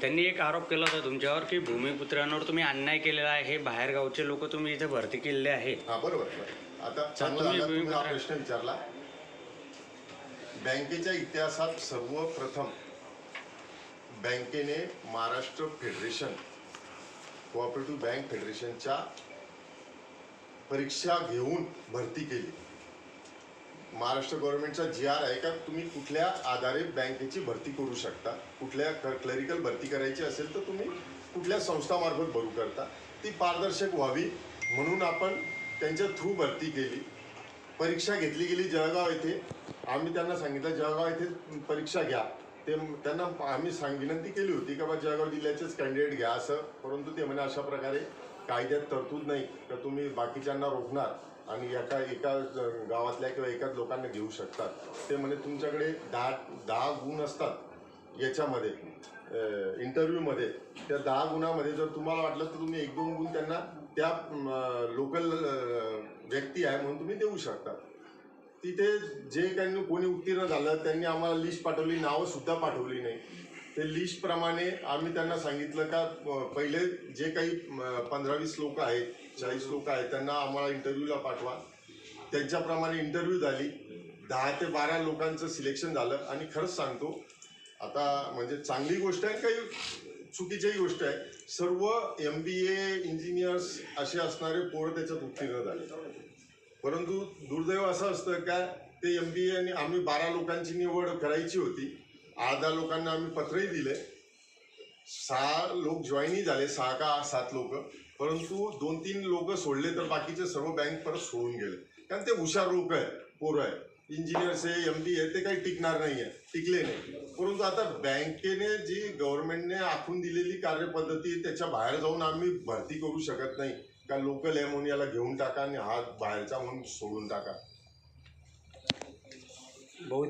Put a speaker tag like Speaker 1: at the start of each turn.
Speaker 1: त्यांनी एक आरोप केला होता तुमच्यावर की भूमिपुत्रांवर तुम्ही अन्याय केलेला आहे हे बाहेरगावचे लोक तुम्ही इथे भरती केलेले आहे
Speaker 2: हा बरोबर बरोबर. आता चांगलं
Speaker 1: तुम्ही
Speaker 2: झालं तुम्ही हा
Speaker 1: भूमिपुत्र-
Speaker 2: प्रश्न विचारला. बँकेच्या इतिहासात सर्वप्रथम बँकेने महाराष्ट्र फेडरेशन कोऑपरेटिव्ह बँक फेडरेशनच्या परीक्षा घेऊन भरती केली. महाराष्ट्र गव्हर्नमेंटचा जी आर आहे का? तुम्ही कुठल्या आधारे बँकेची भरती करू शकता? कुठल्या क्लरिकल भरती करायची असेल तर तुम्ही कुठल्या संस्थामार्फत भरू करता ती पारदर्शक व्हावी म्हणून आपण त्यांच्या थ्रू भरती केली. परीक्षा घेतली गेली जळगाव येथे. आम्ही त्यांना सांगितलं जळगाव येथे परीक्षा घ्या. ते त्यांना आम्ही सांग विनंती केली होती का बा जळगाव जिल्ह्याचेच कॅन्डिडेट घ्या असं. परंतु ते म्हणे अशा प्रकारे कायद्यात तरतूद नाही. का तुम्ही बाकीच्यांना रोखणार. आणि एका एका गावातल्या किंवा एकाच लोकांना घेऊ शकतात. ते म्हणजे तुमच्याकडे दहा दहा गुण असतात याच्यामध्ये इंटरव्ह्यूमध्ये त्या दहा गुणामध्ये जर तुम्हाला वाटलं तर तुम्ही एक दोन गुण त्यांना त्या लोकल व्यक्ती आहे म्हणून तुम्ही देऊ शकता. तिथे जे काही कोणी उत्तीर्ण झालं त्यांनी आम्हाला लिस्ट पाठवली नावं सुद्धा पाठवली नाही. ते लिस्टप्रमाणे आम्ही त्यांना सांगितलं का पहिले जे काही पंधरा वीस लोक आहेत चाळीस लोक आहेत त्यांना आम्हाला इंटरव्ह्यूला पाठवा. त्यांच्याप्रमाणे इंटरव्ह्यू झाली. दहा ते बारा लोकांचं सिलेक्शन झालं. आणि खरंच सांगतो आता म्हणजे चांगली गोष्ट आहे काही चुकीच्याही गोष्ट आहे. सर्व एम बी ए इंजिनियर्स असे असणारे पोरं त्याच्यात उत्तीर्ण झाले. परंतु दुर्दैव असं असतं का ते एम बी ए आणि आम्ही बारा लोकांची निवड करायची होती. अर्धा लोकांना आम्ही पत्रही दिले. सहा लोक जॉईनही झाले सहा का सात लोक. परंतु दोन तीन लोक सोडले तर बाकीचे सर्व बँक परत सोडून गेले. कारण ते हुशार लोक आहे पोरं आहे इंजिनियर्स आहे एम बी आहे ते काही टिकणार नाही आहे टिकले नाही. परंतु आता बँकेने जी गव्हर्नमेंटने आखून दिलेली कार्यपद्धती आहे, त्याच्या बाहेर जाऊन आम्ही भरती करू शकत नाही. का लोकल आहे म्हणून याला घेऊन टाका आणि हात बाहेरचा म्हणून सोडून टाका.
Speaker 3: भाऊ